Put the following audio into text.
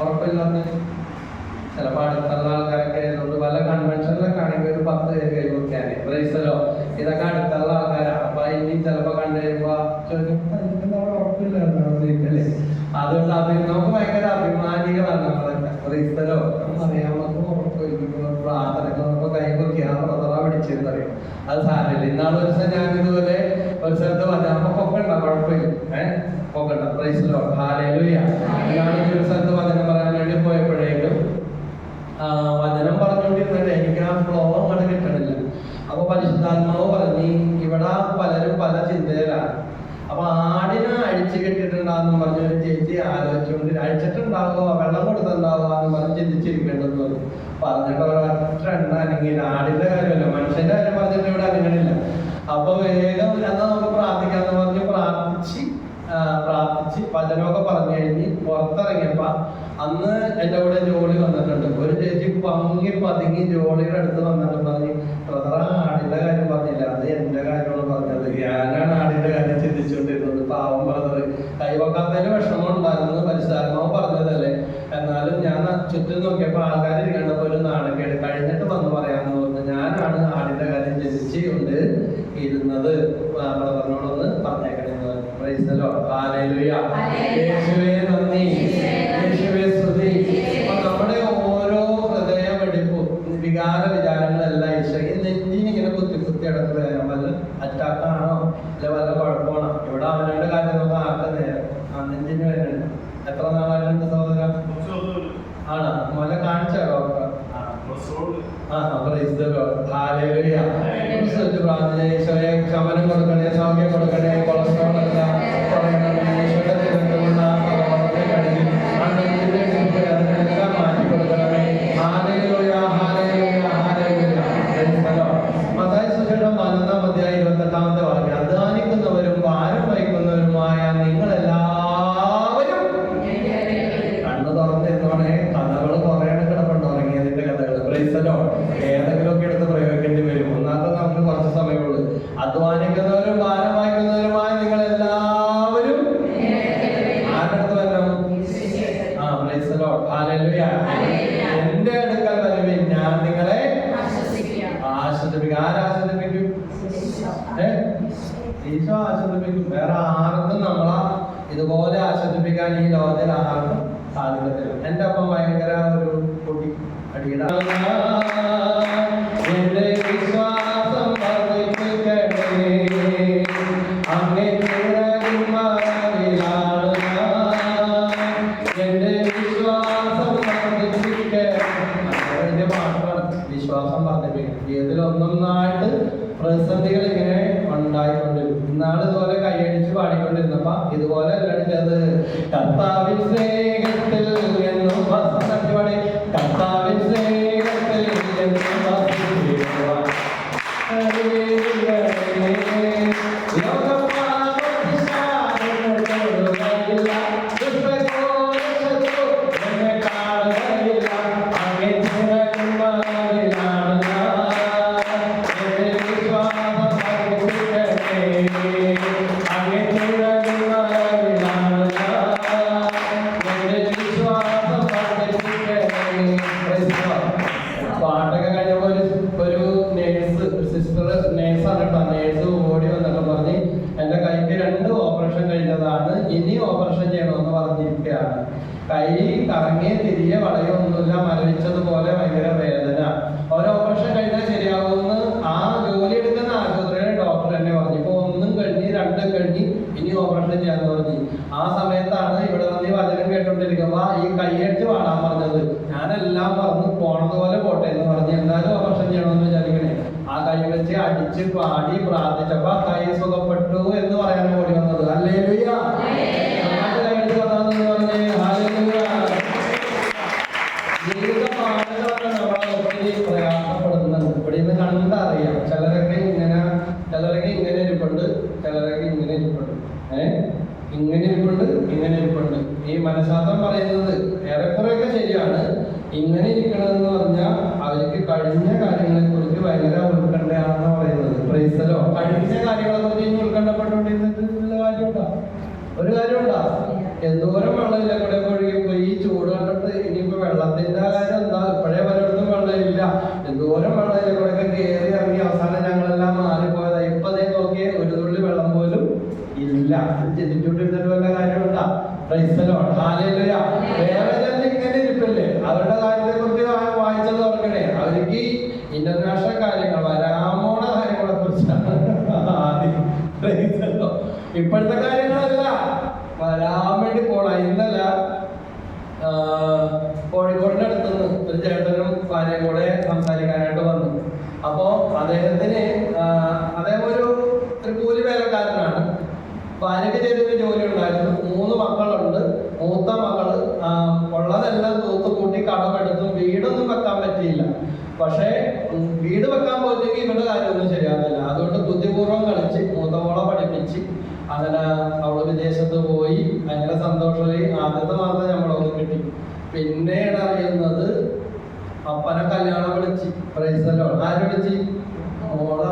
ഉറപ്പില്ലാത്ത ചിലപ്പോൾ അടുത്തുള്ള ആൾക്കാരൊക്കെ ആയതുകൊണ്ട് പല കൺവെൻഷനിലൊക്കെ ആണെങ്കിൽ ഒരു പത്ത് പേര് കൈവയ്ക്കാന്. പ്രൈസലോ ഇതൊക്കെ അടുത്തുള്ള ആൾക്കാരാണ്. അപ്പൊ ഇനി ചിലപ്പോ കണ്ടു കഴിയുമ്പോ ചോദിക്കും "ആ, ഇതിന് അവിടെ ഉറപ്പില്ലായിരുന്നു അല്ലേ അതുകൊണ്ട് അത് നമുക്ക് ഭയങ്കര അഭിമാനികളാണ് നമ്മളൊക്കെ. പ്രൈസലോ അറിയാം നമുക്ക് ഉറപ്പില്ല പിടിച്ചെന്ന് പറയും അത് സാരമില്ല. ഇന്നാൾ ഒരു ദിവസം ഞാൻ ഇതുപോലെ ഒരു സ്ഥലത്ത് വന്നു അപ്പൊ പൊക്കണ്ട കുഴപ്പമില്ല. ഏഹ് പൊക്കണ്ട. പ്രൈസിലോ ഇന്നാൾ ഒരു സ്ഥലത്ത് വചനം പറയാൻ വേണ്ടി പോയപ്പോഴേക്കും വചനം പറഞ്ഞുകൊണ്ടിരുന്നിട്ട് എനിക്ക് ആ ഫ്ലോ അങ്ങോട്ട് കിട്ടണില്ല. അപ്പൊ പരിശുദ്ധാത്മാവ് പറഞ്ഞു ഇവിടെ പലരും പല ചിന്തയിലാണ്. അപ്പൊ ആടിനെ അഴിച്ചു കെട്ടിട്ടുണ്ടാന്ന് പറഞ്ഞ ഒരു ചേച്ചി ആലോചിച്ചുകൊണ്ട് അഴിച്ചിട്ടുണ്ടാകുമോ വെള്ളം ചിന്തിച്ചിരിക്കേണ്ടെന്ന് പറഞ്ഞു. പറഞ്ഞിട്ട് എണ്ണ അല്ലെങ്കിൽ ആടിന്റെ കാര്യമല്ല മനുഷ്യന്റെ കാര്യം പറഞ്ഞിട്ട് ഇവിടെ അനങ്ങണില്ല. അപ്പൊ വേഗം എന്നാ നമുക്ക് പ്രാർത്ഥിക്കാന്ന് പറഞ്ഞ് പ്രാർത്ഥിച്ച് പ്രാർത്ഥിച്ച് വചനമൊക്കെ പറഞ്ഞു കഴിഞ്ഞ് പുറത്തിറങ്ങിയപ്പോ അന്ന് എന്റെ കൂടെ ജോളി വന്നിട്ടുണ്ട്. ഒരു ചേച്ചി പങ്ങി പതുങ്ങി ജോലിയുടെ അടുത്ത് വന്നിട്ട് പറഞ്ഞു ബ്രദർ ആടിന്റെ കാര്യം പറഞ്ഞില്ല. അത് എന്റെ കാര്യമാണ് പറഞ്ഞത്. ഞാനാണ് ആടിന്റെ കാര്യം ചിന്തിച്ചുകൊണ്ടിരുന്നത്. പാവം ബ്രദർ കൈവക്കാത്തതിന് വിഷമം ഉണ്ടായിരുന്നു പരിശുദ്ധാത്മാവ് പറഞ്ഞതല്ലേ ഞാൻ ചുറ്റും നോക്കിയപ്പോ ആൾക്കാർ കണ്ടപ്പോ ഒരു നാണക്കേട്. കഴിഞ്ഞിട്ട് വന്ന് പറയാന്ന് പറഞ്ഞു ഞാനാണ് ആടിന്റെ കാര്യം ചിന്തിച്ചുകൊണ്ട് ഇരുന്നത്. ബ്രദറിനോടൊന്ന് പറഞ്ഞേക്കണെന്ന് പ്രൈസലോ. യേശുവേ നന്ദി. യേശുവേ സ്തുതി. അപ്പൊ നമ്മുടെ ഓരോ ഹൃദയമെടുപ്പും വികാര വിചാരങ്ങളെല്ലാം ഈശോ ഈ നെഞ്ചിന് ഇങ്ങനെ കുത്തി കുത്തി അടക്കുന്നത് വല്ല അറ്റാക്കാണോ? അല്ലെ വല്ല കുഴപ്പമാണോ? ഇവിടെ അവനവന്റെ കാര്യം നോക്കാൻ ആർക്കും നേരം? ആ നെഞ്ചിന് വരുന്നുണ്ട് എത്ര നാളായിട്ടുണ്ട് ആണോ? മല കാണിച്ചോ ഡോക്ടർ ആ പ്രാർത്ഥന ഈശോയെ ശമനം കൊടുക്കണേ സൗമ്യം കൊടുക്കണേ. എന്റെ അടുക്കൽ വരുവിൻ ഞാൻ നിങ്ങളെ ആശ്വസിപ്പിക്കും. ആരാശ്വസിപ്പിക്കും? ഈശോ. ആശ്വസിപ്പിക്കും. വേറെ ആർക്കും നമ്മളെ ഇതുപോലെ ആശ്വസിപ്പിക്കാൻ ഈ ലോകത്തിൽ ആർക്കും സാധിക്കത്തില്ല. എന്റെ ഒപ്പം ഭയങ്കര ഒരു പൊടി അടിയുടെ. വിശ്വാസം വർദ്ധിപ്പിക്കണം ജീവിതത്തിൽ പ്രതിസന്ധികൾ ഇങ്ങനെ ഉണ്ടായിക്കൊണ്ടിരുന്നു ഇന്നാൾ ഇതുപോലെ കൈയടിച്ച് പാടിക്കൊണ്ടിരുന്നപ്പ ഇതുപോലെ അല്ലടിച്ചത് കർത്താവിൻ സ്നേഹത്തിൽ വചനം കേട്ടോണ്ടിരിക്കുമ്പോ ഈ കയ്യേറ്റ് പാടാൻ പറഞ്ഞത്. ഞാനെല്ലാം പറഞ്ഞു പോണതുപോലെ പോട്ടെ എന്ന് പറഞ്ഞ് എന്തായാലും ഓപ്പറേഷൻ ചെയ്യണമെന്ന് വിചാരിക്കണേ. ആ കൈ വെച്ച് അടിച്ച് പാടി പ്രാർത്ഥിച്ചപ്പോ ആ കൈ സുഖപ്പെട്ടു എന്ന് പറയാൻ ഓടി വന്നത്. അല്ലേ ഇങ്ങനെ ഇരിപ്പുണ്ട് ഇങ്ങനെ ഇരിപ്പുണ്ട്. ഏഹ് ഇങ്ങനെ ഇരിപ്പുണ്ട് ഇങ്ങനെ ഇരിപ്പുണ്ട്. ഈ മനഃശാസ്ത്രം പറയുന്നത് ഏറെക്കുറെയൊക്കെ ശരിയാണ്. ഇങ്ങനെ ഇരിക്കണമെന്ന് പറഞ്ഞാൽ അവർക്ക് കഴിഞ്ഞ കാര്യങ്ങളെ കുറിച്ച് ഭയങ്കര ഉത്കണ്ഠയാണെന്ന് പറയുന്നത് പ്രൈസലോ കഴിഞ്ഞ കാര്യങ്ങളെ കുറിച്ച് ഇനി ഉത്കണ്ഠപ്പെട്ടുകൊണ്ടിരുന്നിട്ട് ഉള്ള കാര്യമുണ്ടോ ഒരു കാര്യമുണ്ടോ എന്തോരം വെള്ളമില്ല കൂടെ Praise the Lord. Hallelujah. വേറെ ചിലർ ഇങ്ങനെ ഇരിപ്പില്ലേ? അവരുടെ കാര്യത്തെ കുറിച്ച് വായിച്ചത് ഓർക്കണേ. അവർക്ക് ഇന്റർനാഷണൽ കാര്യങ്ങൾ വരാമോണ കാര്യങ്ങളെ കുറിച്ചാണ്. ഇപ്പോഴത്തെ കാര്യങ്ങളല്ല. വരാൻ വേണ്ടി പോണ ഇന്നല്ല കോഴിക്കോടിന്റെ അടുത്തുനിന്ന് ഒരു ചേട്ടനും ഭാര്യയും കൂടെ സംസാരിക്കാനായിട്ട് വന്നു. അപ്പോ അദ്ദേഹത്തിന് അദ്ദേഹം ഒരു ഒരു കൂലി വേലക്കാരനാണ്. ഭാര്യയ്ക്ക് ചെറിയൊരു ജോലി ഉണ്ടായിരുന്നു. മൂന്ന് മക്കളുണ്ട്. മൂത്ത മകൾ ഉള്ളതെല്ലാം തൂത്ത് കൂട്ടി കടമെടുത്തും വീടൊന്നും വെക്കാൻ പറ്റിയില്ല. പക്ഷേ വീട് വെക്കാൻ പോയിട്ടെങ്കിൽ ഇവരുടെ കാര്യമൊന്നും ശരിയാകുന്നില്ല അതുകൊണ്ട് ബുദ്ധിപൂർവം കളിച്ച് മൂത്തമോളെ പഠിപ്പിച്ച് അങ്ങനെ അവൾ വിദേശത്ത് പോയി ഭയങ്കര സന്തോഷമായി. ആദ്യത്തെ മാസം നമ്മളൊന്നും കിട്ടി. പിന്നീട് അറിയുന്നത് അപ്പനെ കല്യാണം വിളിച്ച് പ്രൈസല്ലോ ആര് വിളിച്ച്? മോളെ